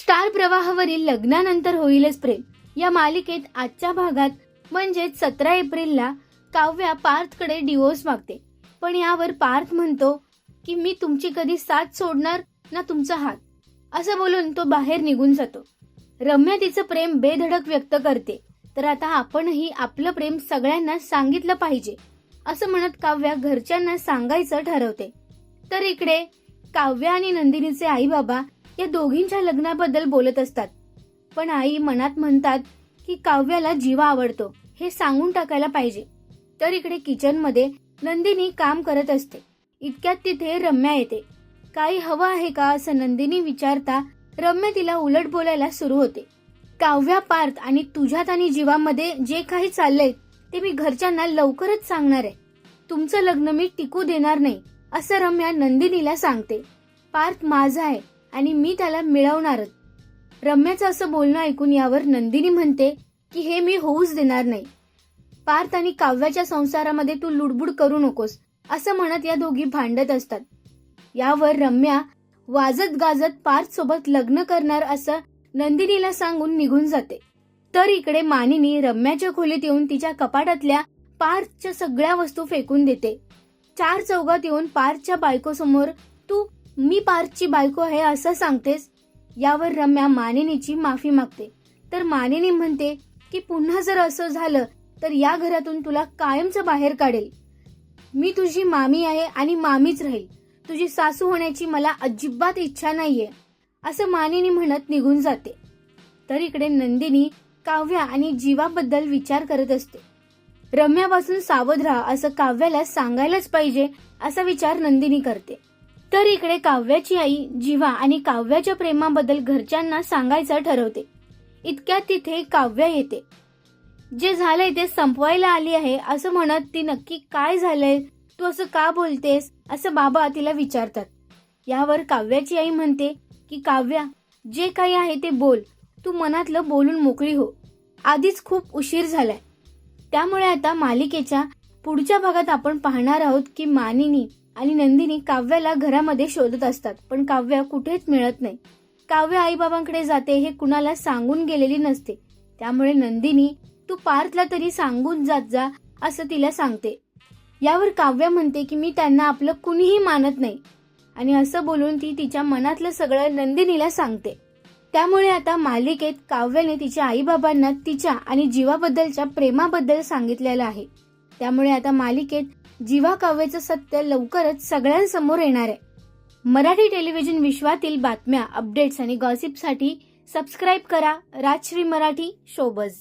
Star प्रवाहावरील लग्नानंतर होईलच प्रेम. या मालिकेत आजच्या भागात म्हणजेच सतरा एप्रिलला काव्या पार्थकडे डिवोर्स मागते. पण यावर पार्थ म्हणतो की मी तुमची कधी साथ सोडणार ना तुमचा हात. असं बोलून तो बाहेर निघून जातो. रम्या तिचं प्रेम बेधडक व्यक्त करते. तर आता आपणही आपलं प्रेम सगळ्यांना सांगितलं पाहिजे असं म्हणत काव्या घरच्यांना सांगायचं ठरवते. तर इकडे काव्या आणि नंदिनीचे आई बाबा या दोघींच्या लग्नाबद्दल बोलत असतात. पण आई मनात म्हणतात की काव्याला जीवा आवडतो हे सांगून टाकायला पाहिजे. तर इकडे किचनमध्ये नंदिनी काम करत असते. इतक्यात तिथे रम्या येते. काही हवं आहे का? असं नंदिनी विचारता रम्या तिला उलट बोलायला सुरू होते. काव्या पार्थ आणि तुझ्यात आणि जीवामध्ये जे काही चाललंय ते मी घरच्यांना लवकरच सांगणार आहे. तुमचं लग्न मी टिकू देणार नाही असं रम्या नंदिनीला सांगते. पार्थ माझा आहे. आणि मी त्याला मिळवणारच. रम्याचं असं बोलणं ऐकून यावर नंदिनी म्हणते की हे मी होऊच देणार नाही. पार्थ आणि काव्याच्या संसारामध्ये तू लुडबुड करू नकोस असं म्हणत या दोघी भांडत असतात. यावर रम्या वाजत गाजत पार्थ सोबत लग्न करणार असं नंदिनीला सांगून निघून जाते. तर इकडे मानिनी रम्याच्या खोलीत येऊन तिच्या कपाटातल्या पार्थच्या सगळ्या वस्तू फेकून देते. चार चौघात येऊन पार्थच्या बायकोसमोर तू मी पार्थची बायको आहे असं सांगतेस यावर रम्या मानिनीची माफी मागते. तर मानिनी म्हणते की पुन्हा जर असं झालं तर या घरातून तुला कायमचं बाहेर काढेल. मी तुझी मामी आहे आणि मामीच राहील. तुझी सासू होण्याची मला अजिबात इच्छा नाहीये असं मानिनी म्हणत निघून जाते. तर इकडे नंदिनी काव्या आणि जीवाबद्दल विचार करत असते. रम्यापासून सावध राहा असं काव्याला सांगायलाच पाहिजे असा विचार नंदिनी करते. तर इकडे काव्याची आई जीवा आणि काव्याच्या प्रेमाबद्दल घरच्यांना सांगायचं ठरवते. इतक्यात तिथे काव्या येते. जे झालंय ते संपवायला आली आहे असं म्हणत ती नक्की काय झालंय तू असं का बोलतेस असं बाबा तिला विचारतात. यावर काव्याची आई म्हणते की काव्या जे काही आहे ते बोल. तू मनातलं बोलून मोकळी हो. आधीच खूप उशीर झालाय. त्यामुळे आता मालिकेच्या पुढच्या भागात आपण पाहणार आहोत की मानिनी आणि नंदिनी काव्याला घरामध्ये शोधत असतात पण काव्य कुठेच मिळत नाही. काव्य आईबाबांकडे जाते हे कुणाला सांगून गेलेली नसते. त्यामुळे नंदिनी तू पार्थला तरी सांगून जात जा असं तिला सांगते. यावर काव्य म्हणते की मी त्यांना आपलं कुणीही मानत नाही. आणि असं बोलून ती तिच्या मनातलं सगळं नंदिनीला सांगते. त्यामुळे आता मालिकेत काव्याने तिच्या आईबाबांना तिच्या आणि जीवाबद्दलच्या प्रेमाबद्दल सांगितलेलं आहे. त्यामुळे आता मालिकेत जीवा काव्याचं सत्य लवकरच सगळ्यांसमोर येणार आहे. मराठी टेलिव्हिजन विश्वातील बातम्या अपडेट्स आणि गॉसिपसाठी सबस्क्राईब करा राजश्री मराठी शोबज